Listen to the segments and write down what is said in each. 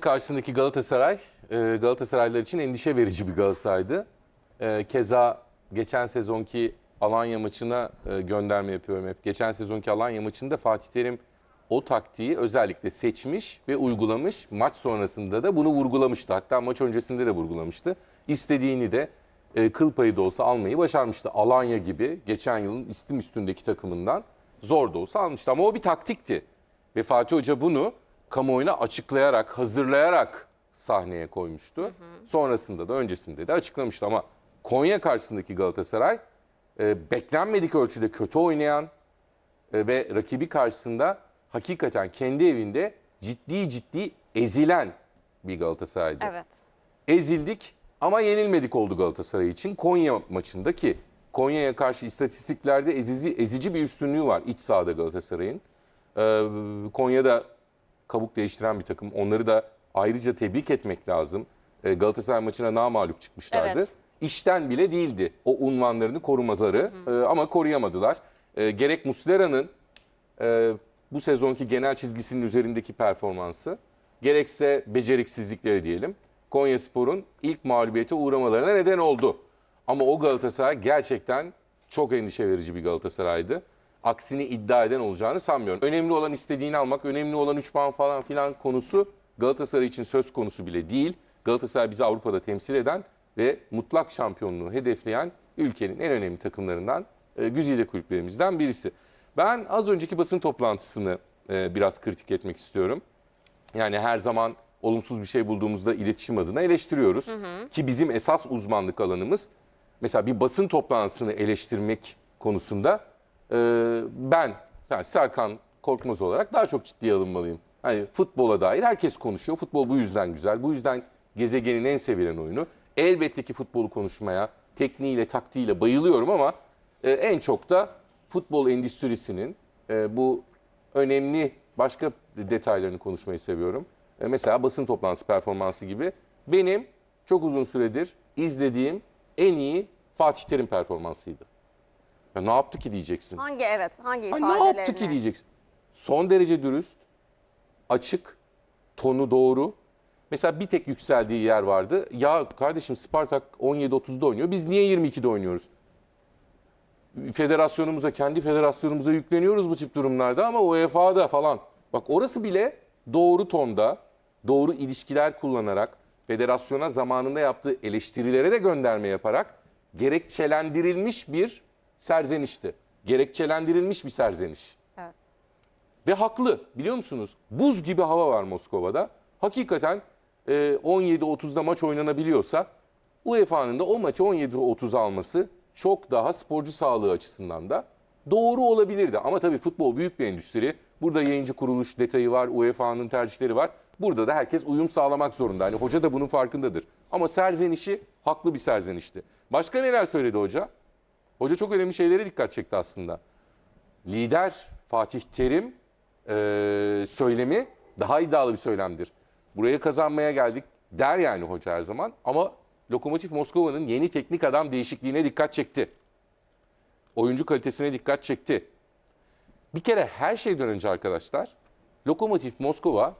karşısındaki Galatasaray, e, Galatasaraylılar için endişe verici bir Galatasaray'dı. E, Keza geçen sezonki Alanya maçına e, gönderme yapıyorum hep. Geçen sezonki Alanya maçında Fatih Terim o taktiği özellikle seçmiş ve uygulamış. Maç sonrasında da bunu vurgulamıştı. Hatta maç öncesinde de vurgulamıştı. İstediğini de e, kıl payı da olsa almayı başarmıştı. Alanya gibi geçen yılın istim üstündeki takımından zor da olsa almıştı. Ama o bir taktikti. Ve Fatih Hoca bunu kamuoyuna açıklayarak, hazırlayarak sahneye koymuştu. Sonrasında da öncesinde de açıklamıştı ama Konya karşısındaki Galatasaray e, beklenmedik ölçüde kötü oynayan e, ve rakibi karşısında hakikaten kendi evinde ciddi ciddi ezilen bir Galatasaray'dı. Evet. Ezildik ama yenilmedik oldu Galatasaray için. Konya maçındaki Konya'ya karşı istatistiklerde ezici, ezici bir üstünlüğü var iç sahada Galatasaray'ın. Ee, Konya'da kabuk değiştiren bir takım. Onları da ayrıca tebrik etmek lazım. Ee, Galatasaray maçına namalup çıkmışlardı. Evet. İşten bile değildi o unvanlarını korumazları Ee, ama koruyamadılar. Ee, gerek Muslera'nın e, bu sezonki genel çizgisinin üzerindeki performansı gerekse beceriksizlikleri diyelim. Konyaspor'un ilk mağlubiyete uğramalarına neden oldu. Ama o Galatasaray gerçekten çok endişe verici bir Galatasaray'dı. Aksini iddia eden olacağını sanmıyorum. Önemli olan istediğini almak, önemli olan 3 puan falan filan konusu Galatasaray için söz konusu bile değil. Galatasaray bizi Avrupa'da temsil eden ve mutlak şampiyonluğu hedefleyen ülkenin en önemli takımlarından, e, güzide kulüplerimizden birisi. Ben az önceki basın toplantısını e, biraz kritik etmek istiyorum. Yani her zaman olumsuz bir şey bulduğumuzda iletişim adına eleştiriyoruz. Ki bizim esas uzmanlık alanımız mesela bir basın toplantısını eleştirmek konusunda e, ben yani Serkan Korkmaz olarak daha çok ciddiye alınmalıyım. Hani futbola dair herkes konuşuyor. Futbol bu yüzden güzel. Bu yüzden gezegenin en sevilen oyunu. Elbette ki futbolu konuşmaya, tekniğiyle, taktiğiyle bayılıyorum ama e, en çok da futbol endüstrisinin e, bu önemli başka detaylarını konuşmayı seviyorum. E, mesela basın toplantısı performansı gibi. Benim çok uzun süredir izlediğim en iyi Fatih Terim performansıydı. Ya ne yaptı ki diyeceksin. Hangi evet, hangi Ay ifadelerini? ne yaptı ki diyeceksin. Son derece dürüst, açık, tonu doğru. Mesela bir tek yükseldiği yer vardı. Ya kardeşim Spartak 17-30'da oynuyor. Biz niye 22'de oynuyoruz? Federasyonumuza, kendi federasyonumuza yükleniyoruz bu tip durumlarda ama UEFA'da falan. Bak orası bile doğru tonda, doğru ilişkiler kullanarak, federasyona zamanında yaptığı eleştirilere de gönderme yaparak gerekçelendirilmiş bir serzenişti. Gerekçelendirilmiş bir serzeniş. Evet. Ve haklı biliyor musunuz? Buz gibi hava var Moskova'da. Hakikaten e, 17-30'da maç oynanabiliyorsa UEFA'nın da o maçı 17-30 alması çok daha sporcu sağlığı açısından da doğru olabilirdi. Ama tabii futbol büyük bir endüstri. Burada yayıncı kuruluş detayı var, UEFA'nın tercihleri var. Burada da herkes uyum sağlamak zorunda. Hani hoca da bunun farkındadır. Ama serzenişi haklı bir serzenişti. Başka neler söyledi hoca? Hoca çok önemli şeylere dikkat çekti aslında lider Fatih Terim e, söylemi daha iddialı bir söylemdir. Buraya kazanmaya geldik der yani hoca her zaman ama Lokomotiv Moskova'nın yeni teknik adam değişikliğine dikkat çekti. Oyuncu kalitesine dikkat çekti. Bir kere her şeyden önce arkadaşlar Lokomotiv Moskova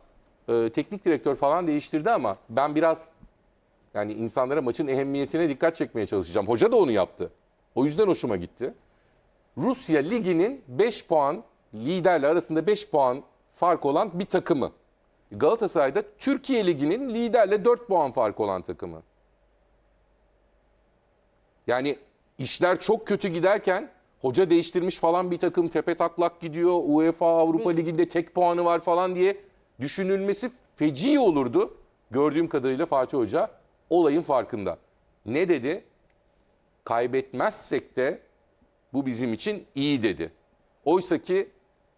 e, teknik direktör falan değiştirdi ama ben biraz yani insanlara maçın ehemmiyetine dikkat çekmeye çalışacağım. Hoca da onu yaptı. O yüzden hoşuma gitti. Rusya Ligi'nin 5 puan liderle arasında 5 puan fark olan bir takımı. Galatasaray'da Türkiye Ligi'nin liderle 4 puan fark olan takımı. Yani işler çok kötü giderken hoca değiştirmiş falan bir takım tepe taklak gidiyor. UEFA Avrupa Ligi'nde tek puanı var falan diye düşünülmesi feci olurdu. Gördüğüm kadarıyla Fatih Hoca olayın farkında. Ne dedi? Kaybetmezsek de bu bizim için iyi dedi. Oysa ki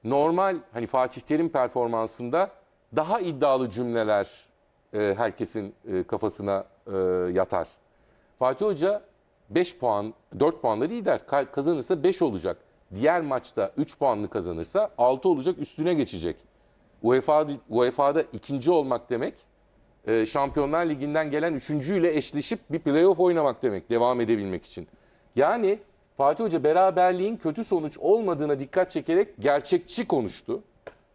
normal hani Fatih Terim performansında daha iddialı cümleler e, herkesin e, kafasına e, yatar. Fatih Hoca 5 puan, 4 puanla lider. Ka- Kazanırsa 5 olacak. Diğer maçta 3 puanlı kazanırsa 6 olacak, üstüne geçecek. UEFA UEFA'da ikinci olmak demek e, Şampiyonlar Ligi'nden gelen üçüncüyle eşleşip bir playoff oynamak demek devam edebilmek için. Yani Fatih Hoca beraberliğin kötü sonuç olmadığına dikkat çekerek gerçekçi konuştu.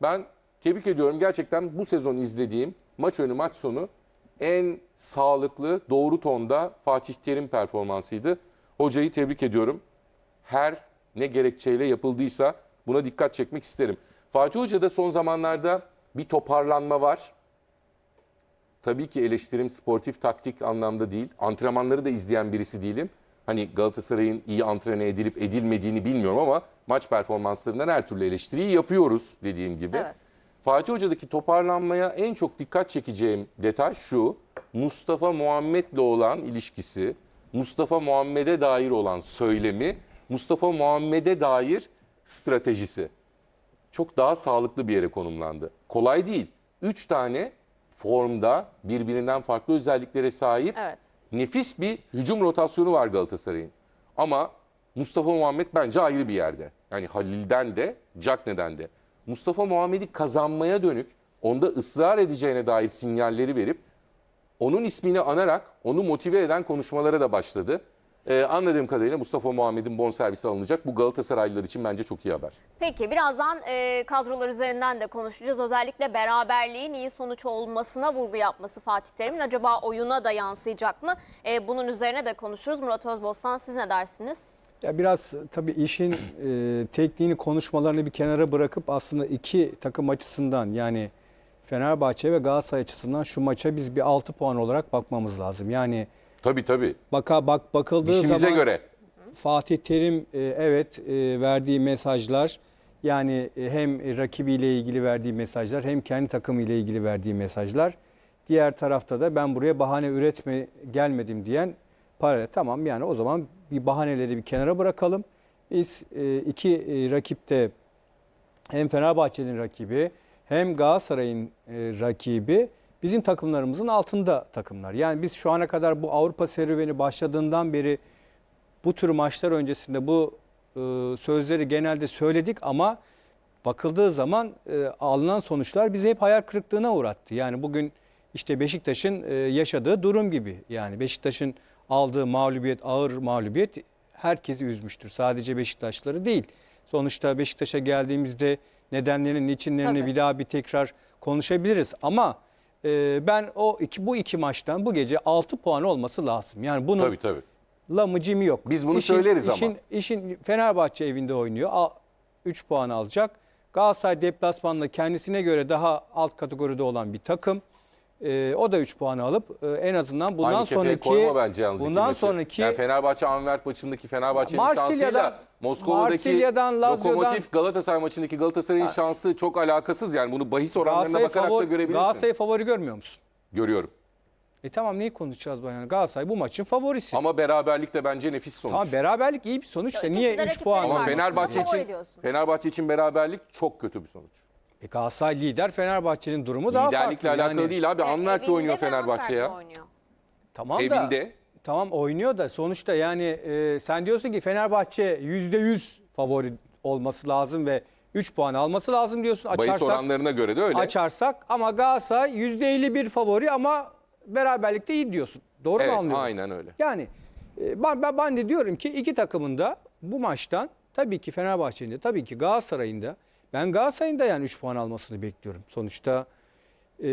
Ben tebrik ediyorum gerçekten bu sezon izlediğim maç önü maç sonu en sağlıklı, doğru tonda Fatih Terim performansıydı. Hocayı tebrik ediyorum. Her ne gerekçeyle yapıldıysa buna dikkat çekmek isterim. Fatih Hoca'da son zamanlarda bir toparlanma var. Tabii ki eleştirim sportif taktik anlamda değil. Antrenmanları da izleyen birisi değilim. Hani Galatasaray'ın iyi antrene edilip edilmediğini bilmiyorum ama maç performanslarından her türlü eleştiriyi yapıyoruz dediğim gibi. Evet. Fatih Hoca'daki toparlanmaya en çok dikkat çekeceğim detay şu. Mustafa Muhammed'le olan ilişkisi, Mustafa Muhammed'e dair olan söylemi, Mustafa Muhammed'e dair stratejisi çok daha sağlıklı bir yere konumlandı. Kolay değil. Üç tane formda birbirinden farklı özelliklere sahip Evet. nefis bir hücum rotasyonu var Galatasaray'ın. Ama Mustafa Muhammed bence ayrı bir yerde. Yani Halil'den de, Cagney'den de. Mustafa Muhammed'i kazanmaya dönük, onda ısrar edeceğine dair sinyalleri verip onun ismini anarak onu motive eden konuşmalara da başladı. Ee, anladığım kadarıyla Mustafa Muhammed'in bonservisi alınacak. Bu Galatasaraylılar için bence çok iyi haber. Peki birazdan e, kadrolar üzerinden de konuşacağız. Özellikle beraberliğin iyi sonuç olmasına vurgu yapması Fatih Terim'in acaba oyuna da yansıyacak mı? E, bunun üzerine de konuşuruz. Murat Özbostan siz ne dersiniz? Ya biraz tabii işin e, tekniğini konuşmalarını bir kenara bırakıp aslında iki takım açısından yani Fenerbahçe ve Galatasaray açısından şu maça biz bir 6 puan olarak bakmamız lazım. Yani Tabii tabii. baka bak bakıldığı İşimize zaman göre. Fatih Terim e, evet e, verdiği mesajlar yani e, hem rakibiyle ilgili verdiği mesajlar hem kendi takımıyla ilgili verdiği mesajlar. Diğer tarafta da ben buraya bahane üretme gelmedim diyen paralel. Tamam yani o zaman bir bahaneleri bir kenara bırakalım. Biz e, iki e, rakipte hem Fenerbahçe'nin rakibi hem Galatasaray'ın e, rakibi bizim takımlarımızın altında takımlar. Yani biz şu ana kadar bu Avrupa serüveni başladığından beri bu tür maçlar öncesinde bu e, sözleri genelde söyledik ama bakıldığı zaman e, alınan sonuçlar bizi hep hayal kırıklığına uğrattı. Yani bugün işte Beşiktaş'ın e, yaşadığı durum gibi. Yani Beşiktaş'ın aldığı mağlubiyet, ağır mağlubiyet herkesi üzmüştür. Sadece Beşiktaşları değil. Sonuçta Beşiktaş'a geldiğimizde nedenlerini, niçinlerini Tabii. bir daha bir tekrar konuşabiliriz. Ama e, ben o iki, bu iki maçtan bu gece 6 puan olması lazım. Yani bunu Tabii tabii. lamıcımı yok. Biz bunu söyleriz ama. işin, İşin Fenerbahçe evinde oynuyor. 3 puan alacak. Galatasaray deplasmanla kendisine göre daha alt kategoride olan bir takım. Ee, o da 3 puan alıp e, en azından bundan Aynı kefeye sonraki koyma bence yalnız bundan sonraki yani Fenerbahçe Anvert maçındaki Fenerbahçe'nin Marsilya'dan- şansıyla Moskova'daki Marsilya'dan, Lazio'dan- Lokomotiv Galatasaray maçındaki Galatasaray'ın şansı çok alakasız yani bunu bahis oranlarına Galatasaray bakarak da favori, görebilirsin. Galatasaray favori görmüyor musun? Görüyorum. E tamam neyi konuşacağız bu yani? Galatasaray bu maçın favorisi. Ama beraberlik de bence nefis sonuç. tamam beraberlik iyi bir sonuç da İkisi niye de 3 rakipleri puan? Ama var. Fenerbahçe Favori için diyorsun. Fenerbahçe için beraberlik çok kötü bir sonuç. E Galatasaray lider Fenerbahçe'nin durumu daha farklı. Liderlikle alakalı Yani- değil abi. Evinde oynuyor Fenerbahçe ya. Oynuyor. Tamam da Evinde. Tamam oynuyor da sonuçta yani e, sen diyorsun ki Fenerbahçe %100 favori olması lazım ve 3 puan alması lazım diyorsun. Bahis Açarsak, oranlarına göre de öyle. açarsak ama Galatasaray %51 favori ama beraberlikte iyi diyorsun. Doğru evet mu anlıyorum? aynen öyle. Yani e, ben, ben, ben de diyorum ki iki takımın da bu maçtan tabii ki Fenerbahçe'nin de tabii ki Galatasaray'ın da ben Galatasaray'ın da yani 3 puan almasını bekliyorum. Sonuçta e,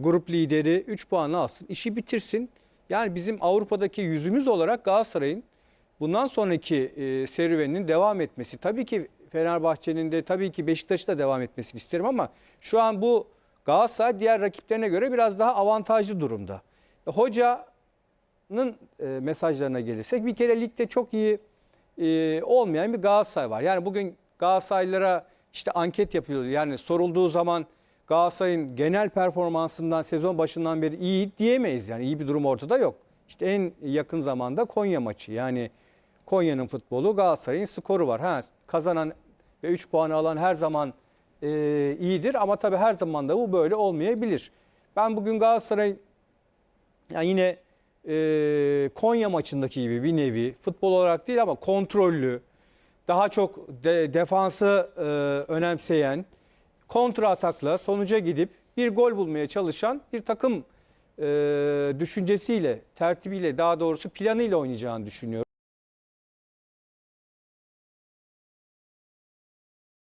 grup lideri 3 puanla alsın, işi bitirsin. Yani bizim Avrupa'daki yüzümüz olarak Galatasaray'ın bundan sonraki e, serüveninin devam etmesi. Tabii ki Fenerbahçe'nin de tabii ki Beşiktaş'ın da devam etmesini isterim ama şu an bu Galatasaray diğer rakiplerine göre biraz daha avantajlı durumda. E, Hoca'nın e, mesajlarına gelirsek bir kere ligde çok iyi e, olmayan bir Galatasaray var. Yani bugün Galatasaraylılara işte anket yapılıyor. Yani sorulduğu zaman Galatasaray'ın genel performansından sezon başından beri iyi diyemeyiz. Yani iyi bir durum ortada yok. İşte en yakın zamanda Konya maçı. Yani Konya'nın futbolu Galatasaray'ın skoru var. Ha, kazanan ve 3 puanı alan her zaman e, iyidir ama tabii her zaman da bu böyle olmayabilir. Ben bugün Galatasaray yani yine e, Konya maçındaki gibi bir nevi futbol olarak değil ama kontrollü, daha çok de, defansı e, önemseyen, kontra atakla sonuca gidip bir gol bulmaya çalışan bir takım e, düşüncesiyle, tertibiyle daha doğrusu planıyla oynayacağını düşünüyorum.